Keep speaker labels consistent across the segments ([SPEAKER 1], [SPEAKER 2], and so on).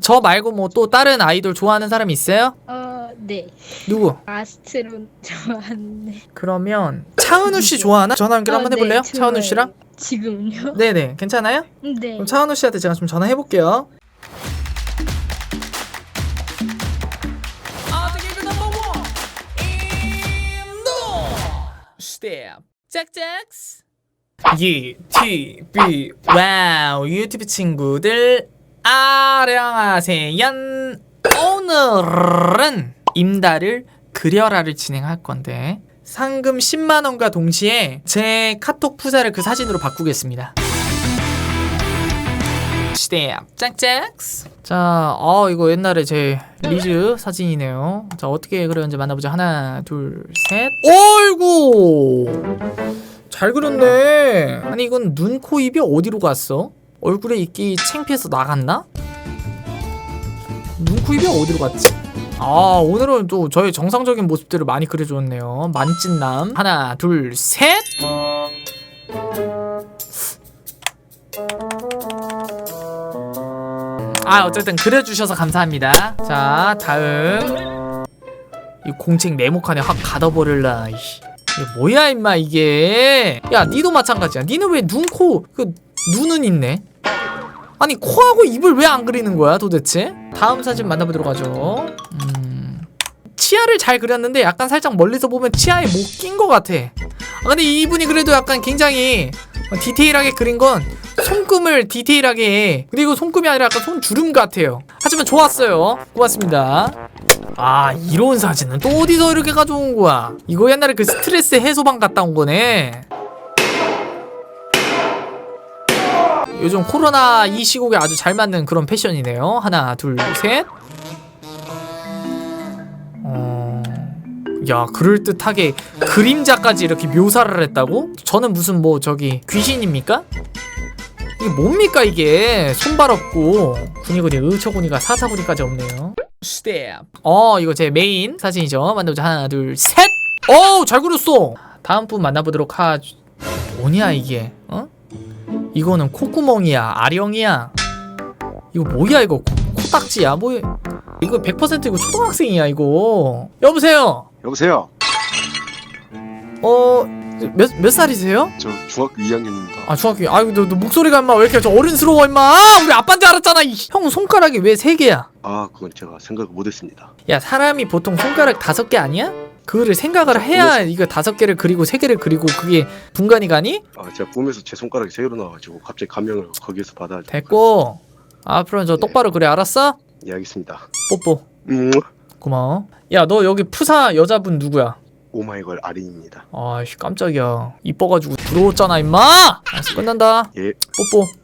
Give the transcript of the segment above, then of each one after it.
[SPEAKER 1] 저 말고 뭐 또 다른 아이돌 좋아하는 사람 있어요?
[SPEAKER 2] 어, 네.
[SPEAKER 1] 누구?
[SPEAKER 2] 아스트론 좋아하네.
[SPEAKER 1] 그러면 차은우 씨 좋아하나? 전화 연결 한번
[SPEAKER 2] 어,
[SPEAKER 1] 해볼래요?
[SPEAKER 2] 네,
[SPEAKER 1] 차은우
[SPEAKER 2] 좋아요.
[SPEAKER 1] 씨랑?
[SPEAKER 2] 지금요?
[SPEAKER 1] 네네 괜찮아요?
[SPEAKER 2] 네.
[SPEAKER 1] 그럼 차은우 씨한테 제가 좀 전화해 볼게요. 짝짝스 유튜브 와우 유튜브 친구들 안녕하세요 오늘은 임다를 그려라를 진행할 건데 상금 10만 원과 동시에 제 카톡 푸사를 그 사진으로 바꾸겠습니다 시대야 짝짝스 자, 어 이거 옛날에 제 리즈 사진이네요. 자 어떻게 그렸는지 만나보자. 하나, 둘, 셋. 어이구, 잘 그렸네. 아니 이건 눈, 코, 입이 어디로 갔어? 얼굴에 있기 창피해서 나갔나? 눈, 코, 입이 어디로 갔지? 아 오늘은 또 저의 정상적인 모습들을 많이 그려줬네요. 만찢남. 하나, 둘, 셋. 아 어쨌든 그려주셔서 감사합니다 자 다음 이 공책 네모칸에 확 가둬버릴라. 이게 뭐야 임마 이게 야 니도 마찬가지야 니는 왜 눈, 코, 그 눈은 있네 아니 코하고 입을 왜 안 그리는 거야 도대체 다음 사진 만나보도록 하죠 음 치아를 잘 그렸는데 약간 살짝 멀리서 보면 치아에 못 낀 것 같아 아 근데 이분이 그래도 약간 굉장히 디테일하게 그린 건 손금을 디테일하게 해. 그리고 손금이 아니라 약간 손주름 같아요. 하지만 좋았어요. 고맙습니다. 아 이런 사진은 또 어디서 이렇게 가져온 거야? 이거 옛날에 그 스트레스 해소방 갔다 온 거네. 요즘 코로나 이 시국에 아주 잘 맞는 그런 패션이네요. 하나, 둘, 셋. 어... 야, 그럴듯하게 그림자까지 이렇게 묘사를 했다고? 저는 무슨 뭐 저기 귀신입니까? 이게 뭡니까 이게 손발 없고 군이군이 의처군이가 사타구니까지 없네요 스텝 어 이거 제 메인 사진이죠 만나보자 하나 둘 셋 어우 잘 그렸어 다음 분 만나보도록 하 뭐냐 이게 어? 이거는 콧구멍이야 아령이야 이거 뭐야 이거 코, 코딱지야 뭐 이거 100% 이거 초등학생이야 이거 여보세요
[SPEAKER 3] 여보세요.
[SPEAKER 1] 어몇 몇 살이세요?
[SPEAKER 3] 저 중학교 2학년입니다.
[SPEAKER 1] 아 중학교 아이고 너, 너 목소리가 임마 왜 이렇게 저 어른스러워 임마 아, 우리 아빠인 줄 알았잖아 이. 형 손가락이 왜 세 개야
[SPEAKER 3] 아, 그건 제가 생각을 못했습니다.
[SPEAKER 1] 야 사람이 보통 손가락 다섯 개 아니야? 그거를 생각을 해야 이거 다섯 개를 그리고 세 개를 그리고 그게 분간이 가니?
[SPEAKER 3] 아, 제가 꿈에서 제 손가락이 세 개로 나와가지고 갑자기 감명을 거기에서 받아.
[SPEAKER 1] 됐고 앞으로는 저 똑바로 그래 알았어?
[SPEAKER 3] 예, 알겠습니다.
[SPEAKER 1] 뽀뽀
[SPEAKER 3] 음,
[SPEAKER 1] 고마워 야 너 여기 푸사 여자분 누구야?
[SPEAKER 3] 오마이걸 아린입니다.
[SPEAKER 1] 아이씨 깜짝이야 이뻐가지고 부러웠잖아 임마 알았어 끝난다
[SPEAKER 3] 예,
[SPEAKER 1] 뽀뽀
[SPEAKER 3] 음,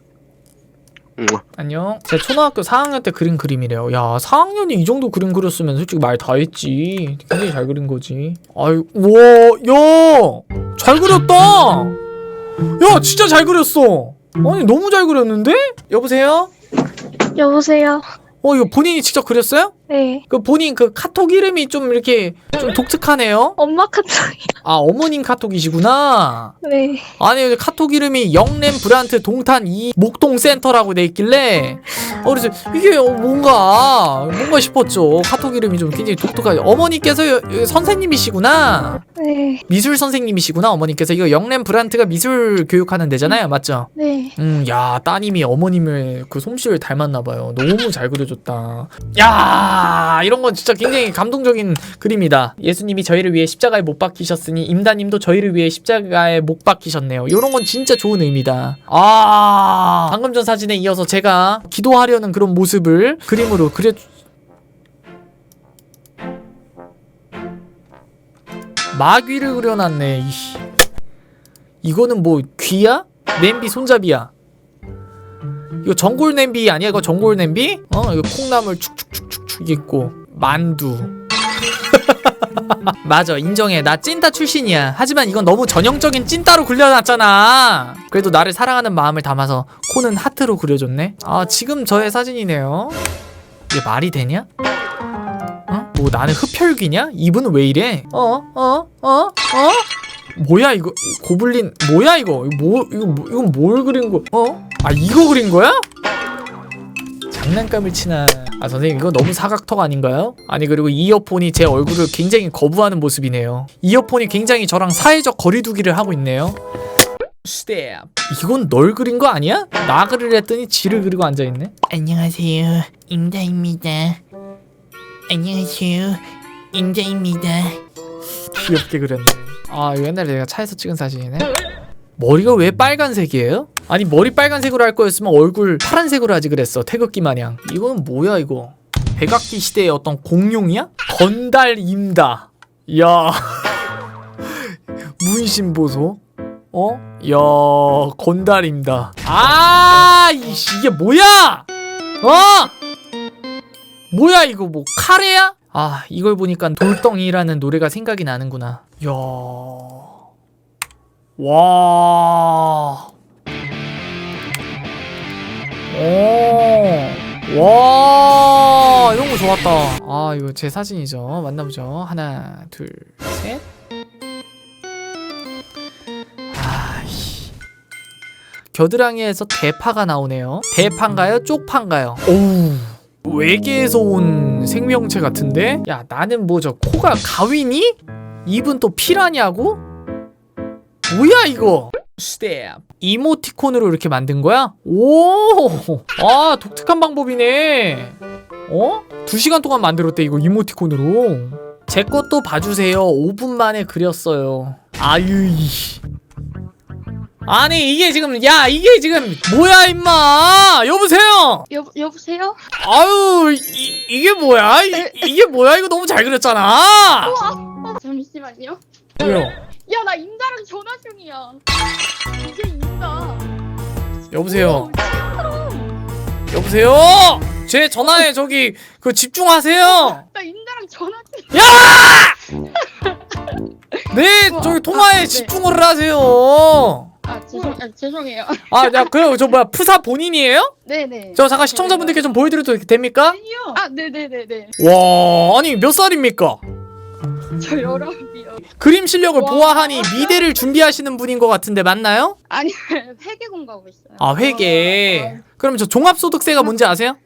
[SPEAKER 1] 안녕. 제 초등학교 4학년 때 그린 그림이래요. 야, 4학년이 이 정도 그림 그렸으면 솔직히 말 다 했지. 굉장히 잘 그린 거지. 아유, 우와, 야! 잘 그렸다! 야, 진짜 잘 그렸어! 아니, 너무 잘 그렸는데? 여보세요?
[SPEAKER 4] 여보세요.
[SPEAKER 1] 어, 이거 본인이 직접 그렸어요?
[SPEAKER 4] 네.
[SPEAKER 1] 그 본인 그 카톡 이름이 좀 이렇게 좀 독특하네요?
[SPEAKER 4] 엄마 카톡이.
[SPEAKER 1] 아, 어머님 카톡이시구나.
[SPEAKER 4] 네.
[SPEAKER 1] 아니 카톡 이름이 영렘 브란트 동탄 이 목동 센터라고 돼 있길래 어 그래서 이게 어, 뭔가 뭔가 싶었죠 카톡 이름이 좀 굉장히 독특하죠 어머니께서 여- 여- 선생님이시구나
[SPEAKER 4] 네.
[SPEAKER 1] 미술 선생님이시구나 어머니께서 이거 영렘 브란트가 미술 교육하는 데잖아요 맞죠
[SPEAKER 4] 네.
[SPEAKER 1] 음야 따님이 어머님을 그 솜씨를 닮았나 봐요 너무 잘 그려줬다 야 이런 건 진짜 굉장히 감동적인 그림이다 예수님이 저희를 위해 십자가에 못 박히셨으니 임다님도 저희를 위해 십자가에 못 박히셨네요 이런 건 진짜 좋은 의미다 아 방금 전 사진에 이어서 제가 기도하려는 그런 모습을 그림으로 그려 마귀를 그려놨네 이씨 이거는 뭐 귀야? 냄비 손잡이야. 이거 전골 냄비 아니야? 이거 전골 냄비? 어, 이거 콩나물 축축축 축축 있고 만두. 맞아, 인정해. 나 찐따 출신이야. 하지만 이건 너무 전형적인 찐따로 그려놨잖아. 그래도 나를 사랑하는 마음을 담아서 코는 하트로 그려줬네. 아, 지금 저의 사진이네요. 이게 말이 되냐? 어? 뭐 나는 흡혈귀냐? 이분은 왜 이래? 어? 어? 어? 어? 뭐야 이거 고블린 뭐야 이거 이거 뭐 이거 뭐- 이건 뭘 그린 거? 어? 아 이거 그린 거야? 장난감을 치나 아 선생님 이거 너무 사각턱 아닌가요? 아니 그리고 이어폰이 제 얼굴을 굉장히 거부하는 모습이네요. 이어폰이 굉장히 저랑 사회적 거리두기를 하고 있네요. 스텝 이건 널 그린 거 아니야? 나 그리랬더니 지를 그리고 앉아있네. 안녕하세요. 임다입니다. 안녕하세요. 임다입니다. 귀엽게 그렸네. 아 이거 옛날에 내가 차에서 찍은 사진이네. 머리가 왜 빨간색이에요? 아니 머리 빨간색으로 할 거였으면 얼굴 파란색으로 하지 그랬어 태극기 마냥 이건 뭐야 이거 백악기 시대의 어떤 공룡이야? 건달 임다 야 문신 보소 어? 야 건달 임다 아 이씨 이게 뭐야 어? 뭐야 이거 뭐 카레야? 아 이걸 보니까 돌덩이라는 노래가 생각이 나는구나 야 와. 오. 와. 이런 거 좋았다. 아, 이거 제 사진이죠. 만나보죠. 하나, 둘, 셋. 아이씨. 겨드랑이에서 대파가 나오네요. 대파인가요? 쪽파인가요? 오우. 외계에서 온 생명체 같은데? 야, 나는 뭐 저 코가 가위니? 입은 또 피라냐고? 뭐야 이거? 스텝 이모티콘으로 이렇게 만든 거야? 오, 아 독특한 방법이네. 어? 두 시간 동안 만들었대 이거 이모티콘으로. 제 것도 봐주세요. 5분 만에 그렸어요. 아유 이. 아니 이게 지금 야 이게 지금 뭐야 임마 여보세요
[SPEAKER 4] 여 여보세요?
[SPEAKER 1] 아유 이, 이게 뭐야 이, 이게 뭐야 이거 너무 잘 그렸잖아
[SPEAKER 4] 어, 잠시만요.
[SPEAKER 1] 왜요
[SPEAKER 4] 야나 임다랑 전화 중이야. 이게 임 다.
[SPEAKER 1] 여보세요 여보세요? 제 전화에 저기 그 집중하세요.
[SPEAKER 4] 나 임다랑 전화 중.
[SPEAKER 1] 네, 저기 통화에
[SPEAKER 4] 네.
[SPEAKER 1] 집중을 하세요.
[SPEAKER 4] 아 죄송 아, 죄송해요.
[SPEAKER 1] 아, 야, 그래요. 저 뭐야 푸사 본인이에요?
[SPEAKER 4] 네네.
[SPEAKER 1] 저 잠깐 시청자분들께 좀 보여드려도 됩니까?
[SPEAKER 4] 아 네네네네.
[SPEAKER 1] 와, 아니 몇 살입니까?
[SPEAKER 4] 저 열아홉이요.
[SPEAKER 1] 그림 실력을
[SPEAKER 4] 와.
[SPEAKER 1] 보아하니 미대를 준비하시는 분인 것 같은데 맞나요?
[SPEAKER 4] 아니 회계 공부하고 있어요.
[SPEAKER 1] 아, 회계. 그럼 저 종합소득세가 뭔지 아세요?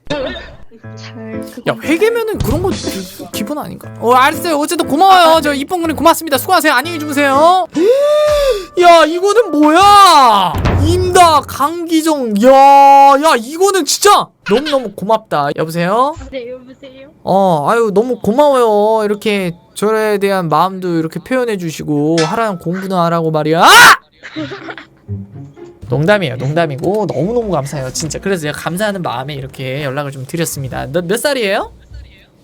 [SPEAKER 4] 잘. 그거
[SPEAKER 1] 야, 회계면은 그런 거 기- 기본 아닌가? 어, 알았어요. 어쨌든 고마워요. 저 이쁜 그림 고맙습니다. 수고하세요. 안녕히 주무세요. 야, 이거는 뭐야? 임다 강기정. 야, 야, 이거는 진짜 너무 너무 고맙다. 여보세요?
[SPEAKER 2] 네 여보세요.
[SPEAKER 1] 어, 아유 너무 고마워요. 이렇게 저에 대한 마음도 이렇게 표현해 주시고 하라는 공부는 하라고 말이야. 아! 농담이에요. 농담이고 너무너무 감사해요. 진짜. 그래서 제가 감사하는 마음에 이렇게 연락을 좀 드렸습니다. 몇, 몇 살이에요?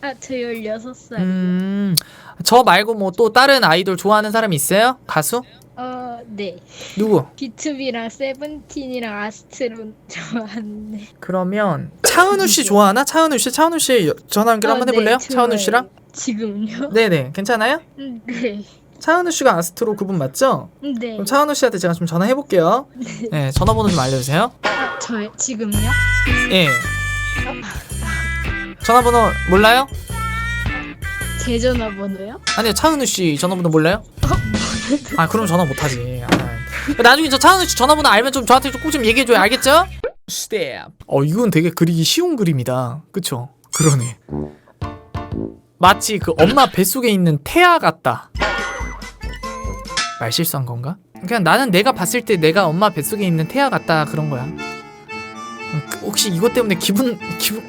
[SPEAKER 2] 아 저 16살.
[SPEAKER 1] 음, 저 말고 뭐 또 다른 아이돌 좋아하는 사람 있어요? 가수?
[SPEAKER 2] 어 네.
[SPEAKER 1] 누구?
[SPEAKER 2] 비투비랑 세븐틴이랑 아스트론 좋아하는데.
[SPEAKER 1] 그러면 차은우 씨 좋아하나? 차은우 씨, 차은우 씨 여- 전화 연결 한번
[SPEAKER 2] 어,
[SPEAKER 1] 해볼래요?
[SPEAKER 2] 네,
[SPEAKER 1] 차은우
[SPEAKER 2] 좋아요.
[SPEAKER 1] 씨랑?
[SPEAKER 2] 지금요?
[SPEAKER 1] 네네, 괜찮아요?
[SPEAKER 2] 음, 네.
[SPEAKER 1] 차은우 씨가 아스트로 그분 맞죠?
[SPEAKER 2] 네.
[SPEAKER 1] 그럼 차은우 씨한테 제가 좀 전화해 볼게요. 네, 전화번호 좀 알려주세요.
[SPEAKER 2] 아, 저 지금요?
[SPEAKER 1] 예. 전화번호 몰라요?
[SPEAKER 2] 제 전화번호요?
[SPEAKER 1] 아니요, 차은우 씨 전화번호 몰라요? 아, 그럼 전화 못 하지. 아. 나중에 저 차은우 씨 전화번호 알면 좀 저한테 꼭 좀 얘기해 줘요. 알겠죠? 스텝. 어, 이건 되게 그리기 쉬운 그림이다. 그쵸? 그러네. 마치 그 엄마 뱃속에 있는 태아 같다. 말 실수한 건가? 그냥 나는 내가 봤을 때 내가 엄마 뱃속에 있는 태아 같다 그런 거야. 음, 그 혹시 이것 때문에 기분 기분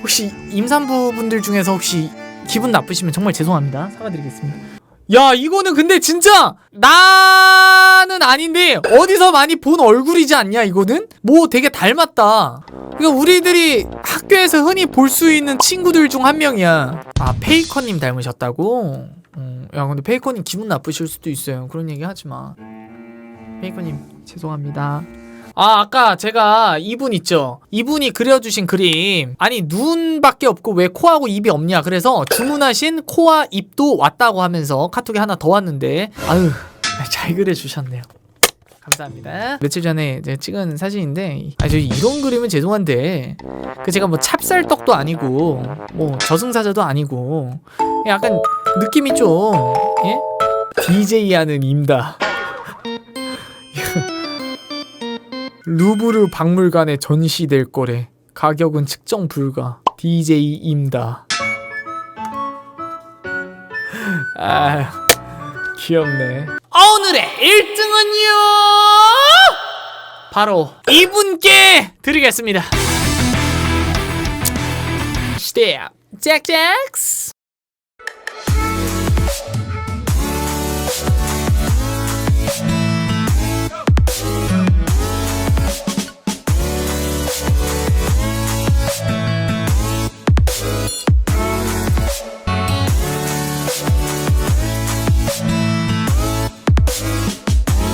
[SPEAKER 1] 혹시 임산부 분들 중에서 혹시 기분 나쁘시면 정말 죄송합니다. 사과드리겠습니다. 야 이거는 근데 진짜 나는 아닌데 어디서 많이 본 얼굴이지 않냐 이거는? 뭐 되게 닮았다. 이거 우리들이 학교에서 흔히 볼 수 있는 친구들 중 한 명이야. 아 페이커님 닮으셨다고? 음, 야 근데 페이커님 기분 나쁘실 수도 있어요. 그런 얘기 하지 마. 페이커님 죄송합니다. 아 아까 제가 이분 있죠? 이분이 그려주신 그림. 아니 눈밖에 없고 왜 코하고 입이 없냐? 그래서 주문하신 코와 입도 왔다고 하면서 카톡에 하나 더 왔는데. 아유 잘 그려주셨네요. 감사합니다. 며칠 전에 찍은 사진인데 아 저 이런 그림은 죄송한데 그 제가 뭐 찹쌀떡도 아니고 뭐 저승사자도 아니고 약간 느낌이 좀 예? DJ 하는 임다 루브르 박물관에 전시될 거래. 가격은 측정 불가. DJ 임다. 아, 귀엽네. 오늘의 1등은요! 바로 이분께 드리겠습니다. 시대야, 잭잭스!